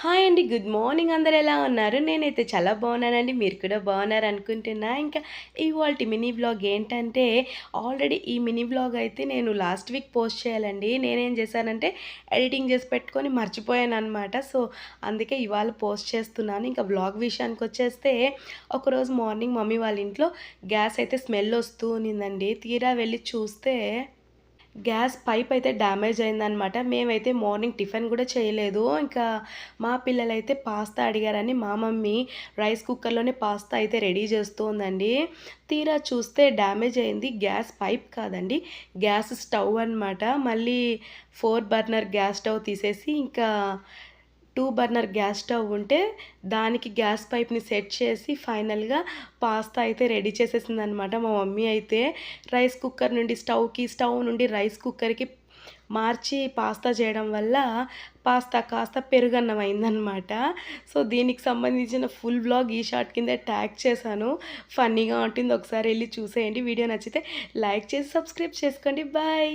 Hi అండి good morning అందరు ఎలా ఉన్నారు? నేనైతే చాలా బాగున్నానండి మీరు కూడా బాగున్నారు అనుకుంటున్నా. ఇంకా ఇవాళ మినీ బ్లాగ్ ఏంటంటే ఆల్రెడీ ఈ మినీ బ్లాగ్ అయితే నేను లాస్ట్ వీక్ పోస్ట్ చేయాలండి. నేనేం చేశానంటే ఎడిటింగ్ చేసి పెట్టుకొని మర్చిపోయాను అనమాట సో అందుకే ఇవాళ పోస్ట్ చేస్తున్నాను. ఇంకా బ్లాగ్ విషయానికి వచ్చేస్తే ఒకరోజు మార్నింగ్ మమ్మీ వాళ్ళ ఇంట్లో గ్యాస్ అయితే స్మెల్ వస్తూ ఉన్నిందండి. తీరా వెళ్ళి చూస్తే గ్యాస్ పైప్ అయితే డ్యామేజ్ అయిందనమాట మేమైతే మార్నింగ్ టిఫిన్ కూడా చేయలేదు. ఇంకా మా పిల్లలైతే పాస్తా అడిగారని మా మమ్మీ రైస్ కుక్కర్లోనే పాస్తా అయితే రెడీ చేస్తూ ఉందండి తీరా చూస్తే డ్యామేజ్ అయింది. గ్యాస్ పైప్ కాదండి గ్యాస్ స్టవ్ అనమాట మళ్ళీ ఫోర్ బర్నర్ గ్యాస్ స్టవ్ తీసేసి ఇంకా టూ బర్నర్ గ్యాస్ స్టవ్ ఉంటే దానికి గ్యాస్ పైప్ని సెట్ చేసి ఫైనల్గా పాస్తా అయితే రెడీ చేసేసింది అనమాట మా మమ్మీ అయితే రైస్ కుక్కర్ నుండి స్టవ్కి స్టవ్ నుండి రైస్ కుక్కర్కి మార్చి పాస్తా చేయడం వల్ల పాస్తా కాస్త పెరుగన్నం అయిందనమాట సో దీనికి సంబంధించిన ఫుల్ బ్లాగ్ ఈ షార్ట్ కింద ట్యాగ్ చేశాను. ఫన్నీగా ఉంటుంది. ఒకసారి వెళ్ళి చూసేయండి. వీడియో నచ్చితే లైక్ చేసి సబ్స్క్రైబ్ చేసుకోండి. బాయ్!